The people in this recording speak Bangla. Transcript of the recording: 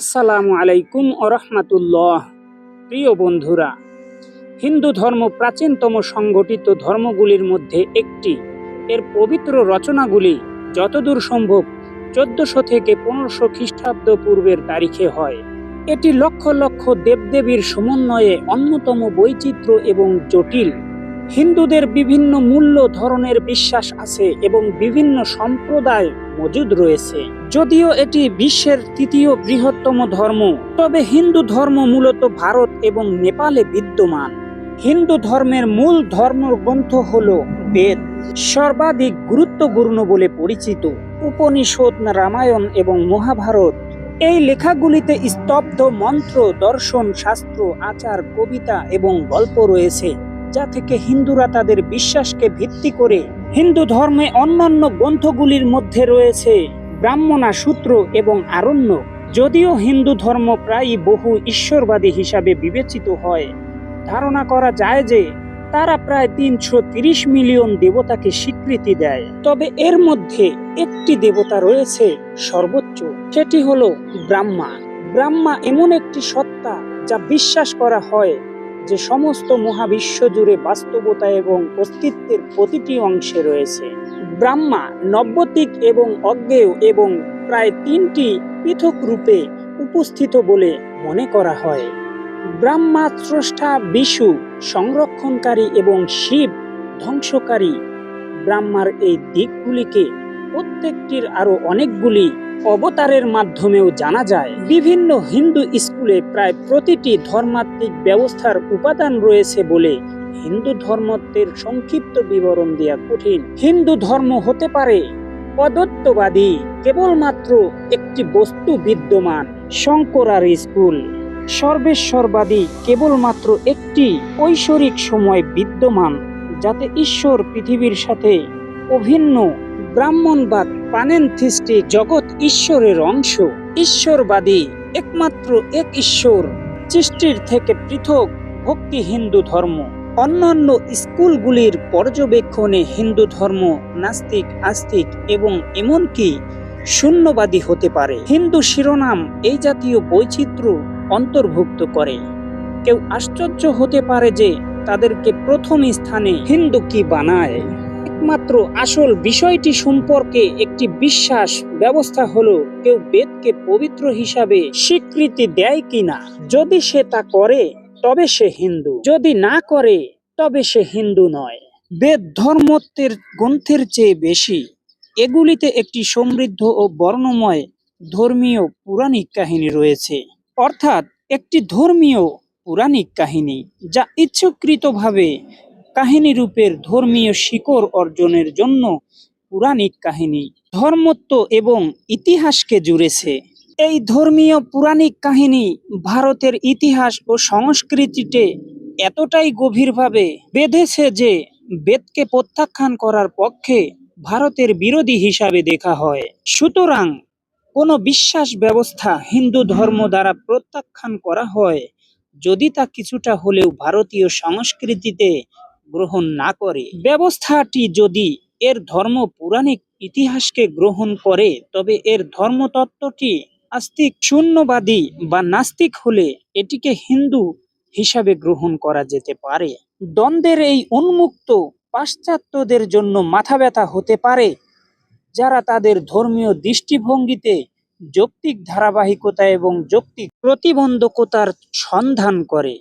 আসসালামু আলাইকুম আরহামাতুল্লাহ প্রিয় বন্ধুরা, হিন্দু ধর্ম প্রাচীনতম সংগঠিত ধর্মগুলির মধ্যে একটি। এর পবিত্র রচনাগুলি যতদূর সম্ভব চোদ্দশো থেকে পনেরোশো খ্রিস্টাব্দ পূর্বের তারিখে হয়। এটি লক্ষ লক্ষ দেবদেবীর সমন্বয়ে অন্যতম বৈচিত্র্য এবং জটিল। হিন্দুদের বিভিন্ন মূল্য ধরনের বিশ্বাস আছে এবং বিভিন্ন সম্প্রদায় মজুদ রয়েছে। যদিও এটি বিশ্বের তৃতীয় বৃহত্তম ধর্ম, তবে হিন্দু ধর্ম মূলত ভারত এবং নেপালে বিদ্যমান। হিন্দু ধর্মের মূল ধর্মগ্রন্থ হল বেদ, সর্বাধিক গুরুত্বপূর্ণ বলে পরিচিত। উপনিষদ, রামায়ণ এবং মহাভারত, এই লেখাগুলিতে স্তব্ধ মন্ত্র, দর্শন, শাস্ত্র, আচার, কবিতা এবং গল্প রয়েছে। যা থেকে হিন্দুরা তাদের বিশ্বাসকে ভিত্তি করে হিন্দু ধর্মে অন্যান্য গ্রন্থগুলির মধ্যে রয়েছে ব্রাহ্মণা সূত্র এবং আরণ্য। যদিও হিন্দু ধর্ম প্রায়ই বহু ঈশ্বরবাদী হিসাবে বিবেচিত হয়। ধারণা করা যায় যে তারা প্রায় তিনশো মিলিয়ন দেবতাকে স্বীকৃতি দেয়। তবে এর মধ্যে একটি দেবতা রয়েছে সর্বোচ্চ, সেটি হলো ব্রাহ্মা। ব্রাহ্মা এমন একটি সত্তা যা বিশ্বাস করা হয় যে সমস্ত মহাবিশ্ব জুড়ে বাস্তবতা এবং অস্তিত্বের প্রতিটি অংশে রয়েছে। ব্রাহ্মা নব্যতিক এবং অজ্ঞেয় এবং প্রায় তিনটি পৃথক রূপে উপস্থিত বলে মনে করা হয়। ব্রাহ্মা স্রষ্টা বিশু, সংরক্ষণকারী এবং শিব ধ্বংসকারী। ব্রাহ্মার এই দিকগুলিকে প্রত্যেকটির আরও অনেকগুলি অবতারের মাধ্যমেও জানা যায়, বিভিন্ন হিন্দু স্কুলে প্রায় প্রতিটি ধর্মাত্মিক ব্যবস্থার উপাদান রয়েছে বলে হিন্দু ধর্মত্বের সংক্ষিপ্ত বিবরণ দেয়া কঠিন। হিন্দু ধর্ম হতে পারে পদত্ববাদী, কেবলমাত্র একটি বস্তু বিদ্যমান, শঙ্করার স্কুল। সর্বেশ্বরবাদী, কেবলমাত্র একটি ঐশ্বরিক সময় বিদ্যমান, যাতে ঈশ্বর পৃথিবীর সাথে অভিন্ন ব্রাহ্মণবাদ পানেনথিস্টিক জগৎ ঈশ্বরের অংশ। ঈশ্বরবাদী, একমাত্র এক ঈশ্বর। সৃষ্টির থেকে পৃথক, ভক্তি হিন্দু ধর্ম। অন্যান্য স্কুলগুলির পর্যবেক্ষণে হিন্দু ধর্ম নাস্তিক, আস্তিক এবং এমনকি শূন্যবাদী হতে পারে। হিন্দু শিরোনাম এই জাতীয় বৈচিত্র্য অন্তর্ভুক্ত করে। কেউ আশ্চর্য হতে পারে যে তাদেরকে প্রথম স্থানে হিন্দু কি বানায়। একমাত্র আসল বিষয়টি সম্পর্কে একটি বিশ্বাস ব্যবস্থা হলো, কেউ বেদকে পবিত্র হিসাবে স্বীকৃতি দেয় কিনা। যদি সে তা করে, তবে সে হিন্দু। যদি না করে, তবে সে হিন্দু নয়। বেদ ধর্মত্বের গ্রন্থের চেয়ে বেশি। এগুলিতে একটি সমৃদ্ধ ও বর্ণময় ধর্মীয় পুরাণিক কাহিনী রয়েছে। অর্থাৎ একটি ধর্মীয় পুরাণিক কাহিনী, যা ইচ্ছাকৃতভাবে কাহিনী রূপের ধর্মীয় শিকড় অর্জনের জন্য পুরাণিক কাহিনী। ধর্মত্ব এবং ইতিহাসকে জুড়েছে। এই ধর্মীয় পুরাণিক কাহিনী ভারতের ইতিহাস ও সংস্কৃতিতে এতটাই গভীরভাবে বেঁধেছে যে বেদকে প্রত্যাখ্যান করার পক্ষে ভারতের বিরোধী হিসাবে দেখা হয়। সুতরাং কোনো বিশ্বাস ব্যবস্থা হিন্দু ধর্ম দ্বারা প্রত্যাখ্যান করা হয়, যদি তা কিছুটা হলেও ভারতীয় সংস্কৃতিতে গ্রহণ না করে। ব্যবস্থাটি যদি এর ধর্ম পুরাণিক ইতিহাসকে গ্রহণ করে, তবে এর ধর্মতত্ত্বটি আস্তিক, শূন্যবাদী বা নাস্তিক হলে এটিকে হিন্দু হিসাবে গ্রহণ করা যেতে পারে। দ্বন্দ্বের এই উন্মুক্ত পাশ্চাত্যদের জন্য মাথা ব্যথা হতে পারে, যারা তাদের ধর্মীয় দৃষ্টিভঙ্গিতে যৌক্তিক ধারাবাহিকতা এবং যৌক্তিক প্রতিবন্ধকতার সন্ধান করে।